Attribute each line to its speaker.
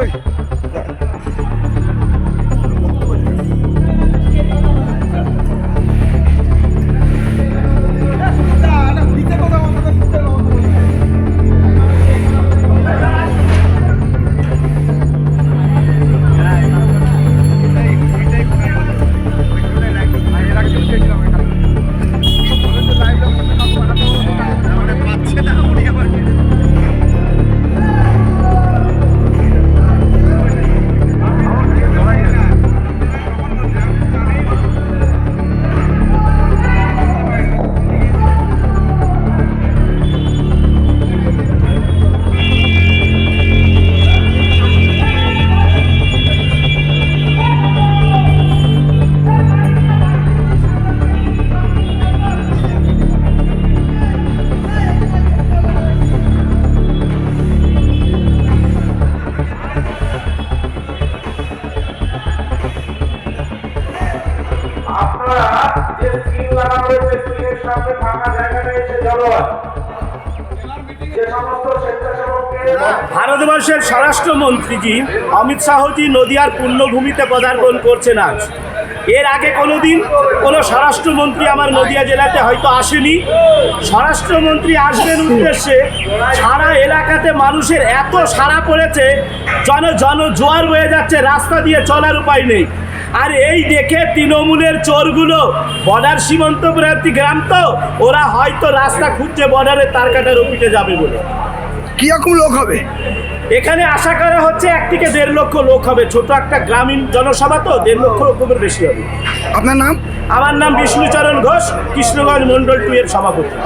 Speaker 1: Oi. লাগানো হয়। যে সমস্ত স্বেচ্ছাসেবককে
Speaker 2: ভারতবর্ষের স্বরাষ্ট্রমন্ত্রীজি অমিত শাহজি নদিয়ার পুণ্যভূমিতে পদার্পণ করছেন আজ এর আগে কোনোদিন কোনো স্বরাষ্ট্রমন্ত্রী আমার নদিয়া জেলাতে হয়তো আসেনি স্বরাষ্ট্রমন্ত্রী আসবেন উদ্দেশ্যে সারা এলাকাতে মানুষের এত সাড়া পড়েছে জন জন জোয়ার বয়ে যাচ্ছে, রাস্তা দিয়ে চলার উপায় নেই আর এই দেখে তৃণমূলের চোরগুলো বর্ডার সীমান্তবর্তী গ্রাম তো ওরা হয়তো রাস্তা খুঁজছে বর্ডারে তার কাটার পিঠে যাবে বলে।
Speaker 3: কীরকম লোক হবে?
Speaker 2: এখানে আশা করা হচ্ছে এক থেকে দেড় লক্ষ লোক হবে। ছোট একটা গ্রামীণ জনসভা তো দেড় লক্ষ লোকের বেশি হবে।
Speaker 3: আপনার নাম?
Speaker 2: আমার নাম বিষ্ণুচরণ ঘোষ কৃষ্ণগঞ্জ মন্ডল টু এর সভাপতি।